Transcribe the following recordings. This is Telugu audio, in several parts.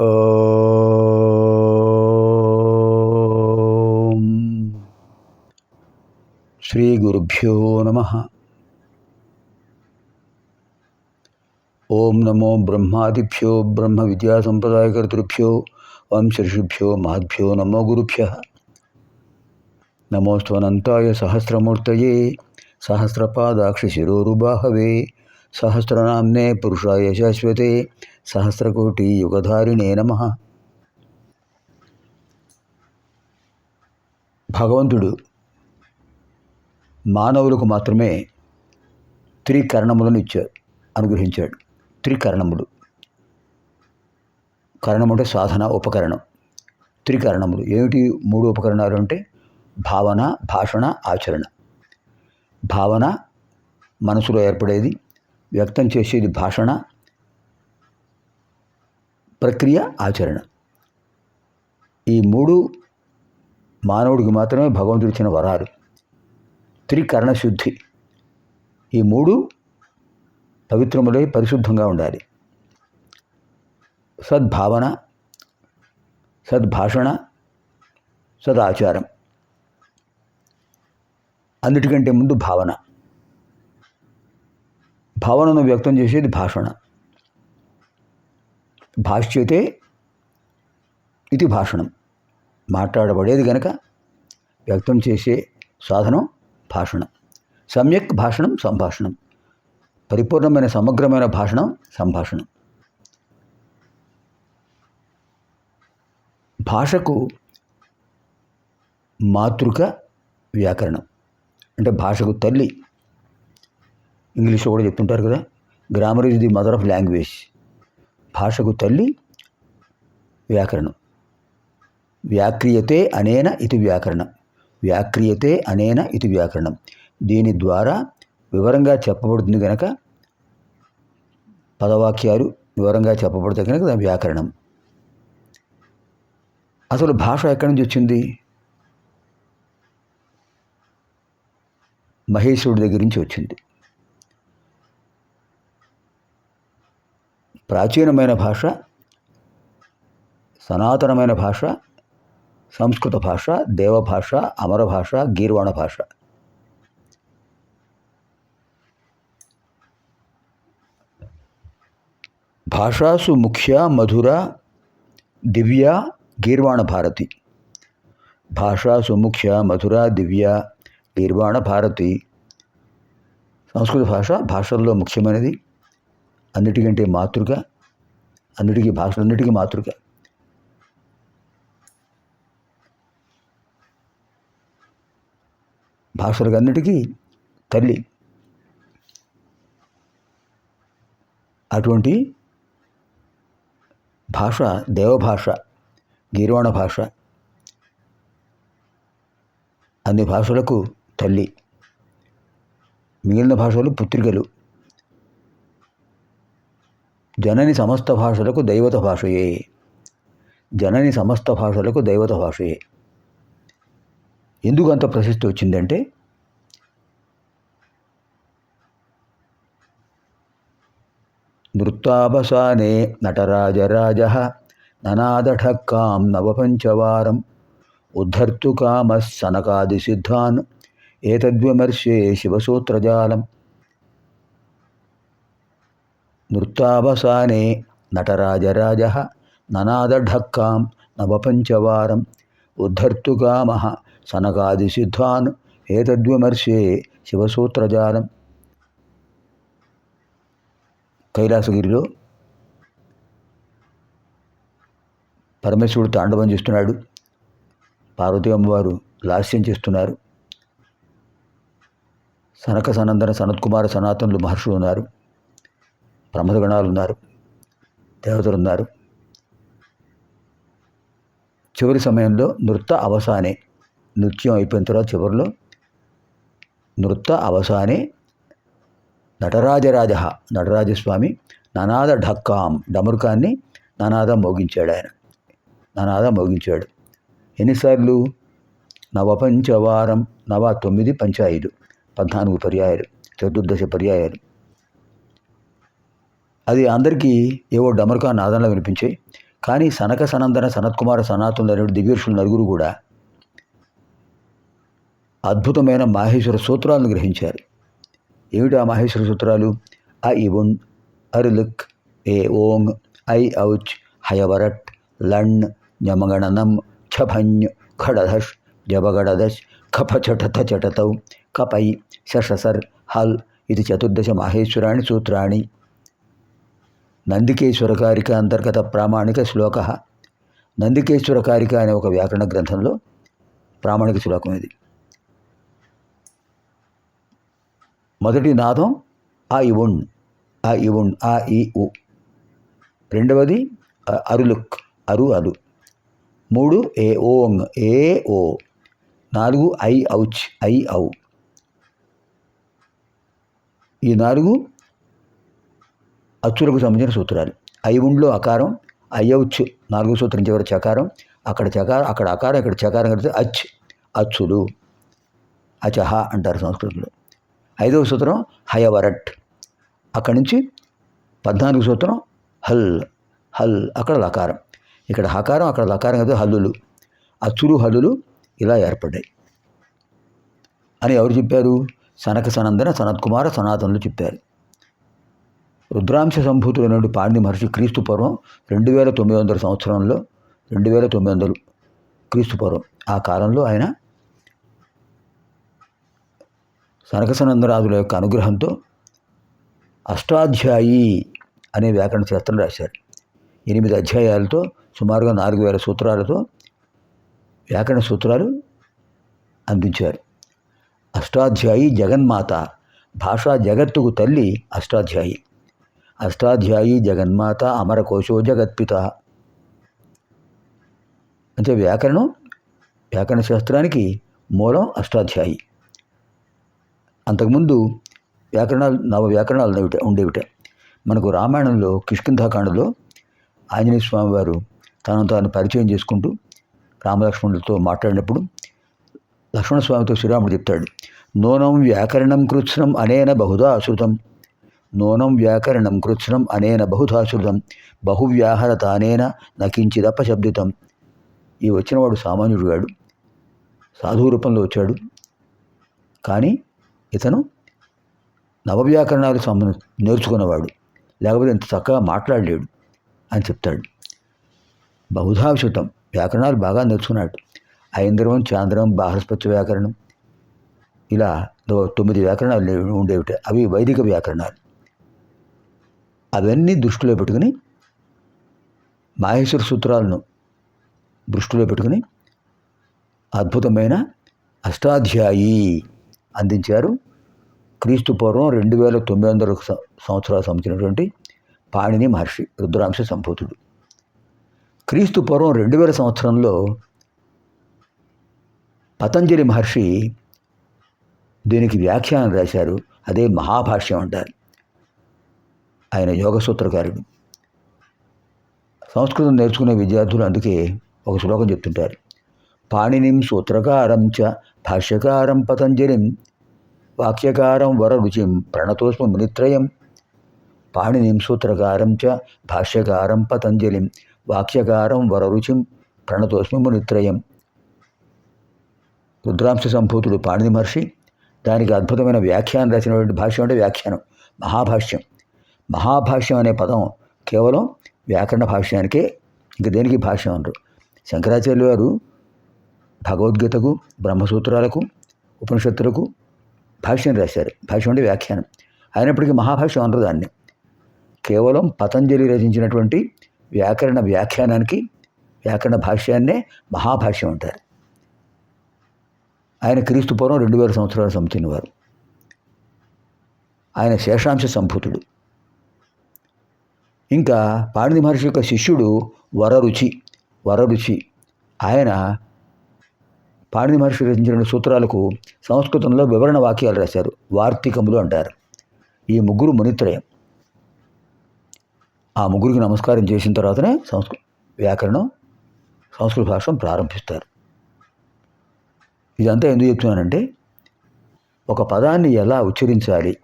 ఓం శ్రీ గురుభ్యో నమ ఓం నమో బ్రహ్మాదిభ్యో బ్రహ్మ విద్యా సంప్రదాయకర్తృభ్యో వంశర్షిభ్యో మహద్భ్యో నమో గురుభ్య నమోస్త్వనంతాయ సహస్రమూర్తయే సహస్రపాదాక్షిశిరోరుబాహవే సహస్రనామ్నే పురుషాయ శాశ్వతే సహస్రకోటి యుగధారిణే నమ. భగవంతుడు మానవులకు మాత్రమే త్రికరణములను ఇచ్చాడు అనుగ్రహించాడు. త్రికరణములు. కరణం అంటే సాధన ఉపకరణం. త్రికరణములు. ఏమిటి మూడు ఉపకరణాలు అంటే? భావన భాషణ ఆచరణ. భావన మనసులో ఏర్పడేది వ్యక్తం చేసేది భాషణ ప్రక్రియ ఆచరణ. ఈ మూడు మానవుడికి మాత్రమే భగవంతుడు ఇచ్చిన వరాలు. త్రికరణశుద్ధి. ఈ మూడు పవిత్రములై పరిశుద్ధంగా ఉండాలి. సద్భావన సద్భాషణ సదాచారం. అన్నిటికంటే ముందు భావన. భావనను వ్యక్తం చేసేది భాషణ. భాష్యతే ఇది భాషణం. మాట్లాడబడేది గనక వ్యక్తం చేసే సాధనం భాషణం. సమ్యక్ భాషణం సంభాషణం. పరిపూర్ణమైన సమగ్రమైన భాషణం సంభాషణం. భాషకు మాతృక వ్యాకరణం. అంటే భాషకు తల్లి ఇంగ్లీష్లో కూడా చెప్తుంటారు కదా grammar is the mother of language భాషకు తల్లి వ్యాకరణం. వ్యాక్రియతే అనేన ఇది వ్యాకరణం. వ్యాక్రియతే అనేన ఇది వ్యాకరణం. దీని ద్వారా వివరంగా చెప్పబడుతుంది కనుక పదవాక్యాలు వివరంగా చెప్పబడితే కనుక వ్యాకరణం. అసలు భాష ఎక్కడి నుంచి వచ్చింది? మహేశ్వరుడి దగ్గర నుంచి వచ్చింది. ప్రాచీనమైన భాష సనాతనమైన భాష సంస్కృత భాష దేవభాష అమర భాష గీర్వాణ భాష. భాషాసు ముఖ్య మధుర దివ్య గీర్వాణ భారతి. భాషాసు ముఖ్య మధుర దివ్య గీర్వాణ భారతి. సంస్కృత భాష భాషల్లో ముఖ్యమైనది. అన్నిటికంటే మాతృక అన్నిటికీ భాషలన్నిటికీ మాతృక. భాషలకు అన్నిటికీ తల్లి. అటువంటి భాష దేవభాష గీర్వాణ భాష అన్ని భాషలకు తల్లి. మిగిలిన భాషలు పుత్రికలు. జనని సమస్త భాషలకు దైవత భాషయే. జనని సమస్త భాషలకు దైవత భాషయే. ఎందుకు అంత ప్రసిద్ధి వచ్చిందంటే నృత్తావసానే నటరాజరాజ ననాదఠక్కాం నవపంచవారం ఉద్ధర్తు కామస్సనకాది సిద్ధాన్ ఏతద్విమర్శే శివసూత్రజాలం నృత్తావసానే నటరాజరాజ ననాదఢక్కాం నవపంచవారం ఉద్ధర్తు కామ సనకాది సిద్ధాన్ ఏతద్విమర్శే శివసూత్రజాలం. కైలాసగిరిలో పరమేశ్వరుడు తాండవం చేస్తున్నాడు. పార్వతీ అమ్మవారు లాస్యం చేస్తున్నారు. సనక సనందన సనత్కుమార సనాతనులు మహర్షులు ఉన్నారు. ప్రమదగణాలు ఉన్నారు దేవతలు ఉన్నారు. చివరి సమయంలో నృత్య అవసానే నృత్యం అయిపోయిన తర్వాత చివరిలో నృత్య అవసానే నటరాజరాజ నటరాజస్వామి ననాద ఢక్కాం డమరుకాన్ని ననాద మోగించాడు ఆయన. ననాద మోగించాడు. ఎన్నిసార్లు? నవపంచవారం నవ తొమ్మిది పంచ ఐదు పద్నాలుగు పర్యాయాలు చతుర్దశ పర్యాయాలు. అది అందరికీ ఏవో డమరుకా నాదంలో వినిపించాయి కానీ సనక సనందన సనత్కుమార సనాతులు అనే దివ్యర్షులు నలుగురు కూడా అద్భుతమైన మాహేశ్వర సూత్రాలను గ్రహించారు. ఏమిటి ఆ మాహేశ్వర సూత్రాలు? అ ఇవున్ అరులుక్ ఏ ఓంగ్ ఐ ఔచ్ హయవరట్ లణ్ జమగణనం ఛభన్ ఖడధష్ జబగడదష్ ఖపచటత చటతౌ కపై శషసర్ హల్ ఇది చతుర్దశ మాహేశ్వరాణి సూత్రాణి. నందికేశ్వరకారిక అంతర్గత ప్రామాణిక శ్లోక. నందికేశ్వరకారిక అనే ఒక వ్యాకరణ గ్రంథంలో ప్రామాణిక శ్లోకం ఇది. మొదటి నాదం ఆ ఇవుణ్ ఆ ఇవుణ్ ఆ ఈ ఉ. రెండవది అరులుక్ అరు అలు. మూడు ఏ ఓంగ్ ఏ ఓ. నాలుగు ఐ ఔచ్ ఐ ఔ. ఈ నాలుగు అచ్చులకు సంబంధించిన సూత్రాలు. ఐవుండ్లో అకారం అయ్యవచ్చు నాలుగో సూత్రం చివరి చకారం అక్కడ చకారం అక్కడ అకారం ఇక్కడ చకారం కడితే అచ్ అచ్చులు. అచహ అంటారు సంస్కృతంలో. ఐదవ సూత్రం హయవరట్. అక్కడి నుంచి పద్నాలుగు సూత్రం హల్ హల్ అక్కడ లకారం. ఇక్కడ హకారం అక్కడ లకారం కదా హల్లులు. అచ్చులు హల్లులు ఇలా ఏర్పడ్డాయి. అని ఎవరు చెప్పారు? సనక సనందన సనత్కుమార సనాతనులు చెప్పారు. రుద్రాంశ సంభూతులైనటువంటి పాణిని మహర్షి క్రీస్తు పూర్వం రెండు వేల తొమ్మిది వందల సంవత్సరంలో రెండు వేల తొమ్మిది వందలు క్రీస్తు పూర్వం ఆ కాలంలో ఆయన సనకసనందరాజుల యొక్క అనుగ్రహంతో అష్టాధ్యాయి అనే వ్యాకరణ శాస్త్రం రాశారు. ఎనిమిది అధ్యాయాలతో సుమారుగా నాలుగు వేల సూత్రాలతో వ్యాకరణ సూత్రాలు అందించారు. అష్టాధ్యాయి జగన్మాత భాషా జగత్తుకు తల్లి అష్టాధ్యాయి. అష్టాధ్యాయి జగన్మాత అమరకోశో జగత్పిత. అంటే వ్యాకరణం వ్యాకరణ శాస్త్రానికి మూలం అష్టాధ్యాయి. అంతకుముందు వ్యాకరణాలు నవ వ్యాకరణాలు ఉండేవిట మనకు రామాయణంలో కిష్కింధాకాండలో ఆంజనేయ స్వామి వారు తనను తాను పరిచయం చేసుకుంటూ రామలక్ష్మణులతో మాట్లాడినప్పుడు లక్ష్మణస్వామితో శ్రీరాముడు చెప్తాడు నూనం వ్యాకరణం కృత్స్నం అనేన బహుధా అశ్రుతం. నూనం వ్యాకరణం కృత్స్నం అనేన బహుధాశ్రుతం బహువ్యాహరత అనేన నకించిదపశబ్దితం. ఈ వచ్చినవాడు సామాన్యుడు గాడు సాధువు రూపంలో వచ్చాడు. కానీ ఇతను నవవ్యాకరణాలు సంబంధ నేర్చుకున్నవాడు లేకపోతే ఇంత చక్కగా మాట్లాడలేడు అని చెప్తాడు. బహుధావిశుతం వ్యాకరణాలు బాగా నేర్చుకున్నాడు. ఐంద్రవం చాంద్రం బాహస్పత్య వ్యాకరణం ఇలా తొమ్మిది వ్యాకరణాలు లేవు- ఉండేవిట. అవి వైదిక వ్యాకరణాలు. అవన్నీ దృష్టిలో పెట్టుకుని మాహేశ్వర సూత్రాలను దృష్టిలో పెట్టుకుని అద్భుతమైన అష్టాధ్యాయి అందించారు. క్రీస్తు పూర్వం రెండు వేల తొమ్మిది వందల స- సంవత్సరాలు సంబంధించినటువంటి పాణిని మహర్షి రుద్రాంశ సంభూతుడు. క్రీస్తు పూర్వం రెండు వేల సంవత్సరంలో పతంజలి మహర్షి దీనికి వ్యాఖ్యానం రాశారు. అదే మహాభాష్యం అంటారు. ఆయన యోగ సూత్రకారుడు సంస్కృతం నేర్చుకునే విద్యార్థులు అందుకే ఒక శ్లోకం చెప్తుంటారు. పాణినిం సూత్రకారం చ భాష్యకారం పతంజలిం వాక్యకారం వరరుచిం ప్రణతోష్మ మునిత్రయం. పాణినిం సూత్రకారం చ భాష్యకారం పతంజలిం వాక్యకారం వరరుచిం ప్రణతోష్మ మునిత్రయం. రుద్రాంశ సంభూతుడు పాణిని మహర్షి దానికి అద్భుతమైన వ్యాఖ్యానం రచినటువంటి భాష్యం అంటే వ్యాఖ్యానం మహాభాష్యం. మహాభాష్యం అనే పదం కేవలం వ్యాకరణ భాష్యానికే ఇంక దేనికి భాష్యం అనరు? శంకరాచార్యులు వారు భగవద్గీతకు బ్రహ్మసూత్రాలకు ఉపనిషత్తులకు భాష్యం రాశారు. భాష్యం అంటే వ్యాఖ్యానం. అయినప్పటికీ మహాభాష్యం అనరు దాన్ని. కేవలం పతంజలి రచించినటువంటి వ్యాకరణ వ్యాఖ్యానానికి వ్యాకరణ భాష్యాన్నే మహాభాష్యం అంటారు. ఆయన క్రీస్తు పూర్వం రెండు వేల సంవత్సరాలు సంతిన వారు. ఆయన శేషాంశ సంభూతుడు. ఇంకా పాణిని మహర్షి యొక్క శిష్యుడు వరరుచి వరరుచి ఆయన పాణిని మహర్షి రచించిన సూత్రాలకు సంస్కృతంలో వివరణ వాక్యాలు రాశారు. వార్తికములు అంటారు. ఈ ముగ్గురు మునిత్రయం. ఆ ముగ్గురికి నమస్కారం చేసిన తర్వాతనే సంస్కృ వ్యాకరణం సంస్కృత భాషను ప్రారంభిస్తారు. ఇదంతా ఎందుకు చెప్తున్నానంటే ఒక పదాన్ని ఎలా ఉచ్చరించాలి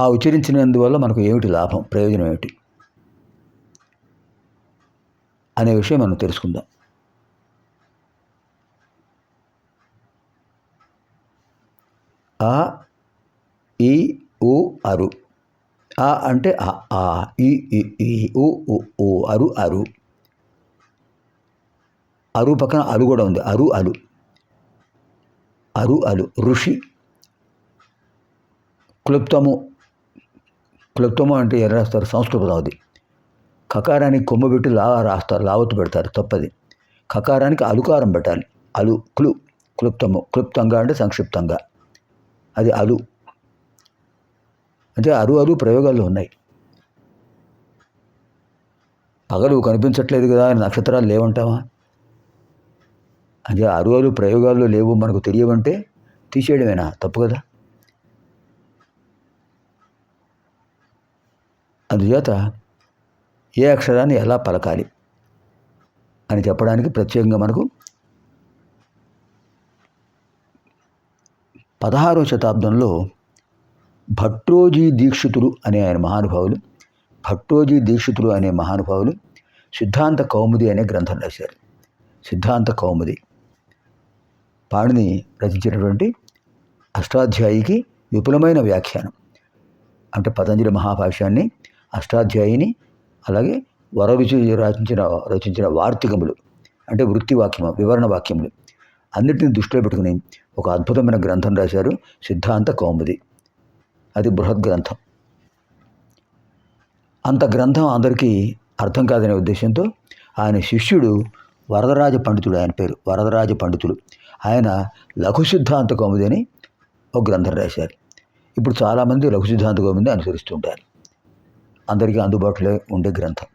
ఆ ఉచ్చరించినందువల్ల మనకు ఏమిటి లాభం? ప్రయోజనం ఏమిటి? అనే విషయం మనం తెలుసుకుందాం. ఆ ఈ ఊ అరు. ఆ అంటే ఆ ఈ ఓ ఓ అరు అరు. అరు పక్కన అలు కూడా ఉంది. అరు అలు. అరు అలు. ఋషి. క్లుప్తము. క్లుప్తము అంటే ఎర్ర రాస్తారు సంస్కృతం అది కకారానికి కొమ్మ పెట్టి లా రాస్తారు లావత్తు పెడతారు తప్పది. కకారానికి అలుకారం పెట్టాలి. అలు క్లు క్లుప్తము. క్లుప్తంగా అంటే సంక్షిప్తంగా. అది అలు. అంటే అరు అరు ప్రయోగాలు ఉన్నాయి. పగలు కనిపించట్లేదు కదా అని నక్షత్రాలు లేవంటావా? అంటే అరు అరు ప్రయోగాలు లేవు మనకు తెలియవంటే తీసేయడమేనా? తప్పు కదా. అందుచేత ఏ అక్షరాన్ని ఎలా పలకాలి అని చెప్పడానికి ప్రత్యేకంగా మనకు పదహారవ శతాబ్దంలో భట్టోజీ దీక్షితులు అనే ఆయన మహానుభావులు భట్టోజీ దీక్షితులు అనే మహానుభావులు సిద్ధాంత కౌముది అనే గ్రంథం రాశారు. సిద్ధాంత కౌముది పాణిని రచించినటువంటి అష్టాధ్యాయికి విపులమైన వ్యాఖ్యానం. అంటే పతంజలి మహాభాష్యాన్ని అష్టాధ్యాయిని అలాగే వరరుచి రచించిన రచించిన వార్తికములు అంటే వృత్తి వాక్యము వివరణ వాక్యములు అన్నిటిని దృష్టిలో పెట్టుకుని ఒక అద్భుతమైన గ్రంథం రాశారు సిద్ధాంత కౌముది. అది బృహద్ గ్రంథం. అంత గ్రంథం అందరికీ అర్థం కాదనే ఉద్దేశంతో ఆయన శిష్యుడు వరదరాజ పండితుడు ఆయన పేరు వరదరాజ పండితుడు. ఆయన లఘు సిద్ధాంత కౌముది అని ఒక గ్రంథం రాశారు. ఇప్పుడు చాలామంది లఘు సిద్ధాంత కౌముది అనుసరిస్తుంటారు. అందరికీ అందుబాటులో ఉండే గ్రంథం.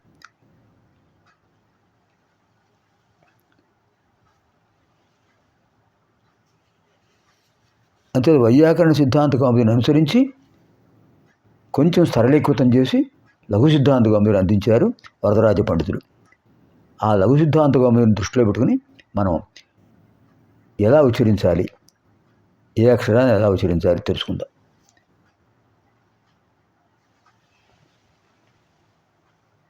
అంతే వైయాకరణ సిద్ధాంత కౌముదిని అనుసరించి కొంచెం సరళీకృతం చేసి లఘు సిద్ధాంత కౌముదిని అందించారు వరదరాజ పండితులు ఆ లఘు సిద్ధాంత కౌముదిని దృష్టిలో పెట్టుకుని మనం ఎలా ఉచ్చరించాలి ఏ అక్షరాన్ని ఎలా ఉచ్చరించాలి తెలుసుకుందాం.